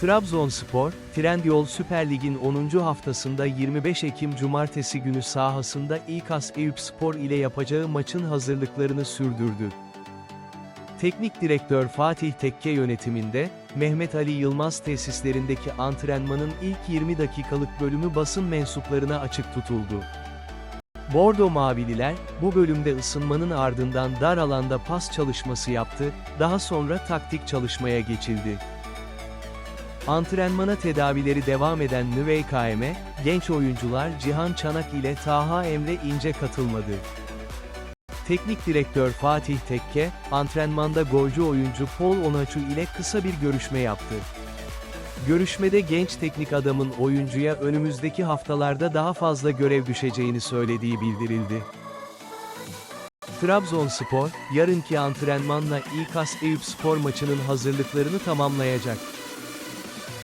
Trabzonspor, Trendyol Süper Lig'in 10. haftasında 25 Ekim Cumartesi günü sahasında İKAS Eyüpspor ile yapacağı maçın hazırlıklarını sürdürdü. Teknik direktör Fatih Tekke yönetiminde, Mehmet Ali Yılmaz tesislerindeki antrenmanın ilk 20 dakikalık bölümü basın mensuplarına açık tutuldu. Bordo Mavililer, bu bölümde ısınmanın ardından dar alanda pas çalışması yaptı, daha sonra taktik çalışmaya geçildi. Antrenmana tedavileri devam eden Nüvey KM'e, genç oyuncular Cihan Çanak ile Taha Emre İnce katılmadı. Teknik direktör Fatih Tekke, antrenmanda golcü oyuncu Paul Onaçu ile kısa bir görüşme yaptı. Görüşmede genç teknik adamın oyuncuya önümüzdeki haftalarda daha fazla görev düşeceğini söylediği bildirildi. Trabzonspor, yarınki antrenmanla İKAS Eyüpspor maçının hazırlıklarını tamamlayacak.